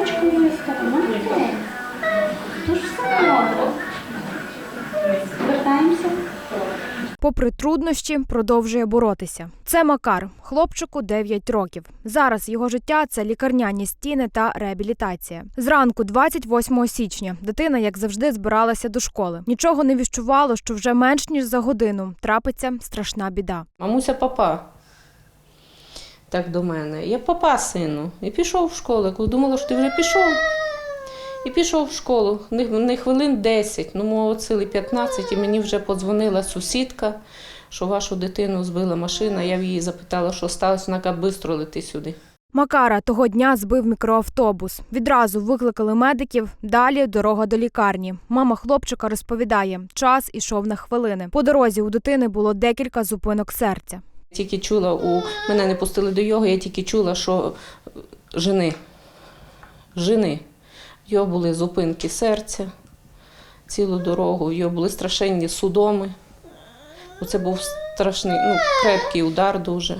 Юлька, молодець. Дуже все добре. Вертаємося. Попри труднощі, продовжує боротися. Це Макар, хлопчику 9 років. Зараз його життя це лікарняні стіни та реабілітація. Зранку, 28 січня, дитина, як завжди, збиралася до школи. Нічого не віщувало, що вже менш ніж за годину трапиться страшна біда. Мамуся папа. Так до мене. Я папа, сину. І пішов в школу. Коли думала, що ти вже пішов. І пішов в школу. Не, хвилин 10, ну мого цілий 15, і мені вже подзвонила сусідка, що вашу дитину збила машина. Я в її запитала, що сталося, вона каже, швидко лети сюди. Макара того дня збив мікроавтобус. Відразу викликали медиків. Далі дорога до лікарні. Мама хлопчика розповідає, час ішов на хвилини. По дорозі у дитини було декілька зупинок серця. Тільки чула, у мене не пустили до його, я тільки чула, що е, жени. Жени. Його були зупинки серця цілу дорогу, його були страшенні судоми. Це був страшний, ну, крепкий удар дуже.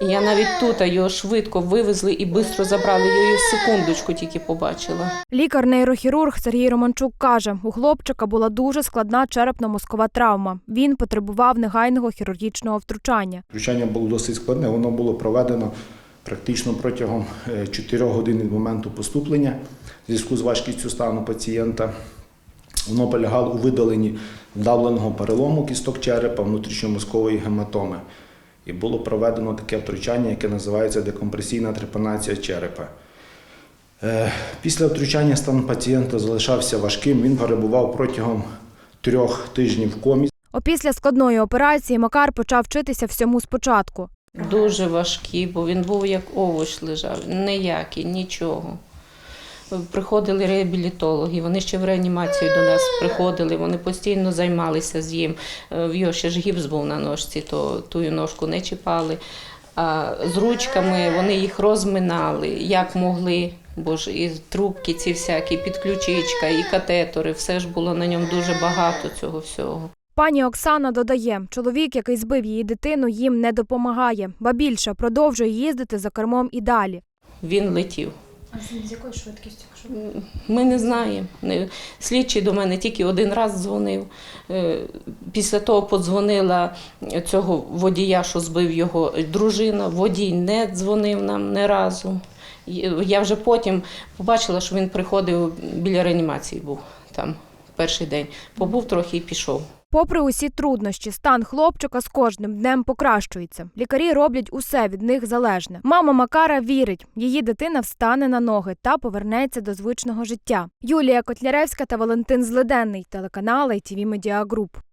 І я навіть тут а його швидко вивезли і швидко забрали. Я її в секундочку тільки побачила. Лікар-нейрохірург Сергій Романчук каже, у хлопчика була дуже складна черепно-мозкова травма. Він потребував негайного хірургічного втручання. Втручання було досить складне, воно було проведено практично протягом 4 годин від моменту поступлення в зв'язку з важкістю стану пацієнта. Воно полягало у видаленні вдавленого перелому кісток черепа, внутрішньомозкової гематоми. І було проведено таке втручання, яке називається декомпресійна трепанація черепа. Е, Після втручання стан пацієнта залишався важким. Він перебував протягом трьох тижнів в комі. Опісля складної операції Макар почав вчитися всьому спочатку. Дуже важкі, бо він був як овоч лежав, ніякий, нічого. Приходили реабілітологи, вони ще в реанімацію до нас приходили, вони постійно займалися з ним. Е, В його ще ж гіпс був на ножці, то тую ножку не чіпали. А з ручками вони їх розминали, як могли, бо ж і трубки ці всякі, підключичка, і катетори, все ж було на ньому дуже багато цього всього. Пані Оксана додає, чоловік, який збив її дитину, їм не допомагає, ба більше продовжує їздити за кермом і далі. Він летів. А з якою швидкістю? Ми не знаємо. Слідчий до мене тільки один раз дзвонив. Е, Після того подзвонила цього водія, що збив його дружина. Водій не дзвонив нам ні разу. Я вже потім побачила, що він приходив біля реанімації був там перший день. Побув трохи і пішов. Попри усі труднощі, стан хлопчика з кожним днем покращується. Лікарі роблять усе від них залежне. Мама Макара вірить, її дитина встане на ноги та повернеться до звичного життя. Юлія Котляревська та Валентин Злиденний, телеканал ITV Media Group.